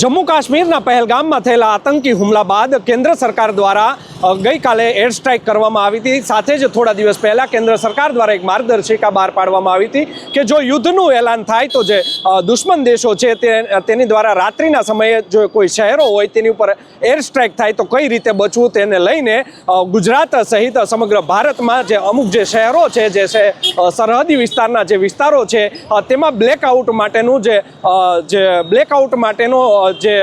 જમ્મુ કાશ્મીરના પહેલગામમાં થયેલા આતંકી હુમલા બાદ કેન્દ્ર સરકાર દ્વારા ગઈકાલે એર સ્ટ્રાઇક કરવામાં આવી હતી. સાથે જ થોડા દિવસ પહેલાં કેન્દ્ર સરકાર દ્વારા એક માર્ગદર્શિકા બહાર પાડવામાં આવી હતી કે જો યુદ્ધનું એલાન થાય તો જે દુશ્મન દેશો છે તે તેની દ્વારા રાત્રિના સમયે જો કોઈ શહેરો હોય તેની ઉપર એર સ્ટ્રાઇક થાય તો કઈ રીતે બચવું તેને લઈને ગુજરાત સહિત સમગ્ર ભારતમાં જે અમુક જે શહેરો છે, જે સરહદી વિસ્તારના જે વિસ્તારો છે તેમાં બ્લેકઆઉટ માટેનું જે જે બ્લેકઆઉટ માટેનો જે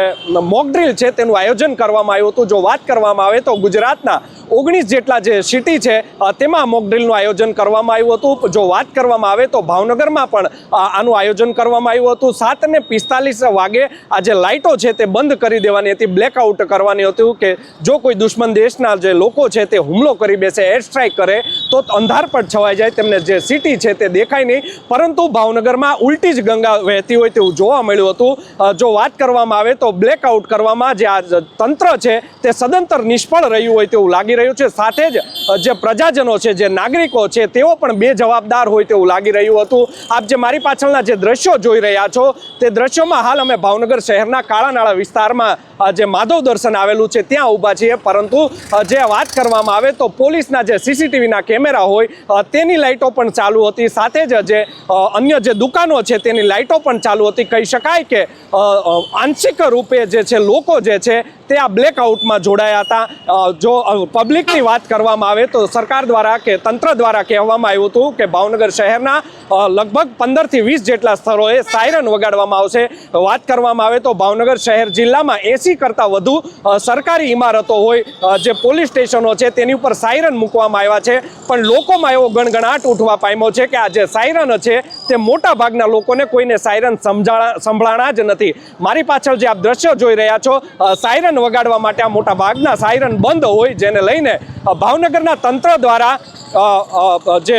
મોક છે તેનું આયોજન કરવામાં આવ્યું હતું. જો વાત કરવામાં આવે તો ગુજરાતના ઓગણીસ જેટલા જે સિટી છે તેમાં મોકડ્રીલનું આયોજન કરવામાં આવ્યું હતું. જો વાત કરવામાં આવે તો ભાવનગરમાં પણ આનું આયોજન કરવામાં આવ્યું હતું. સાત ને પિસ્તાલીસ વાગે આ જે લાઇટો છે તે બંધ કરી દેવાની હતી બ્લેકઆઉટ કરવાની હતું કે જો કોઈ દુશ્મન દેશના જે લોકો છે તે હુમલો કરી બેસે એર સ્ટ્રાઇક કરે, તો અંધાર પર છવાઈ જાય, તેમને જે સિટી છે તે દેખાય નહીં. પરંતુ ભાવનગરમાં ઉલટી જ ગંગા વહેતી હોય તેવું જોવા મળ્યું હતું. જો વાત કરવામાં આવે તો બ્લેકઆઉટ કરવામાં જે આ તંત્ર છે તે સદંતર નિષ્ફળ રહ્યું હોય તેવું લાગી રહ્યું છે. સાથે જ જે પ્રજાજનો છે, જે નાગરિકો છે, તેઓ પણ બે જવાબદાર હોય તેવું લાગી રહ્યું હતું. આપ જે મારી પાછળના જે દ્રશ્યો જોઈ રહ્યા છો, તે દ્રશ્યોમાં હાલ અમે ભાવનગર શહેરના કાળાનાળા વિસ્તારમાં જે માધવ દર્શન આવેલું છે, ત્યાં ઊભા છીએ. પરંતુ જે વાત કરવામાં આવે તો પોલીસના જે સીસીટીવીના કેમેરા હોય તેની લાઇટો પણ ચાલુ હતી. સાથે જ, જે અન્ય જે દુકાનો છે, તેની લાઇટો પણ ચાલુ હતી. કહી શકાય કે આંશિક રૂપે જે છે, લોકો જે છે, તે આ બ્લેકઆઉટમાં જોડાયા હતા. જો પબ્લિકની વાત કરવામાં આવે તો સરકાર દ્વારા કે તંત્ર દ્વારા કહેવામાં આવ્યું હતું કે ભાવનગર શહેરના લગભગ પંદરથી વીસ જેટલા સ્થળોએ સાયરન વગાડવામાં આવશે. વાત કરવામાં આવે તો ભાવનગર શહેર જિલ્લામાં એસી કરતાં વધુ સરકારી ઇમારતો હોય જે પોલીસ સ્ટેશનો છે, તેની ઉપર સાયરન મૂકવામાં આવ્યા છે. પણ લોકોમાં એવો ગણગણાટ ઉઠવા પામ્યો છે કે આ જે સાયરન છે, તે મોટા ભાગના લોકોને કોઈને સાયરન સમજાણા, સંભળાણા જ નથી. મારી પાછળ જે આપ દ્રશ્યો જોઈ રહ્યા છો સાયરન વગાડવા માટે આ મોટા ભાગના સાયરન બંધ હોય, જેને લઈને ભાવનગરના તંત્ર દ્વારા જે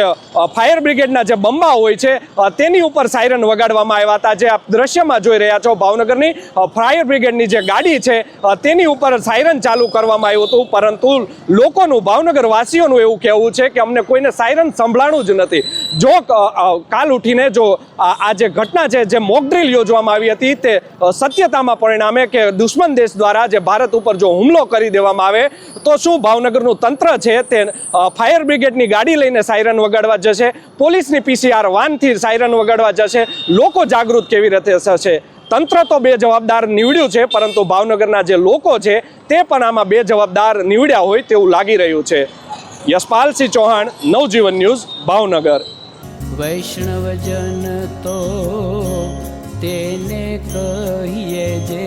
ફાયર બ્રિગેડના જે બંબા હોય છે તેની ઉપર સાયરન વગાડવામાં આવ્યા હતા. જે આપ દ્રશ્યમાં જોઈ રહ્યા છો, ભાવનગરની ફાયર બ્રિગેડની જે ગાડી છે તેની ઉપર સાયરન ચાલુ કરવામાં આવ્યું હતું. પરંતુ લોકોનું, ભાવનગરવાસીઓનું એવું કહેવું છે કે અમને કોઈને સાયરન સંભળાણું જ નથી. જો કાલ ઉઠીને જો આ જે ઘટના છે, જે મોકડ્રીલ યોજવામાં આવી હતી, તે સત્યતામાં પરિણામે કે દુશ્મન દેશ દ્વારા જે ભારત ઉપર જો હુમલો કરી દેવામાં આવે, તો શું ભાવનગરનું તંત્ર છે તે ફાયર ફાયર બ્રિગેડની ગાડી લઈને સાયરન વગાડવા જશે, પોલીસની પીસીઆર વાનથી સાયરન વગાડવા જશે. લોકો જાગૃત કેવી રીતે થશે? તંત્ર તો બે જવાબદાર નીવડ્યું છે, પરંતુ ભાવનગરના જે લોકો છે, તે પણ આમાં બે જવાબદાર નીવડ્યા હોય તેવું લાગી રહ્યું છે. યશપાલસિંહ ચૌહાણ, નવજીવન ન્યૂઝ, ભાવનગર. વૈષ્ણવજન તો તેને કહીએ જે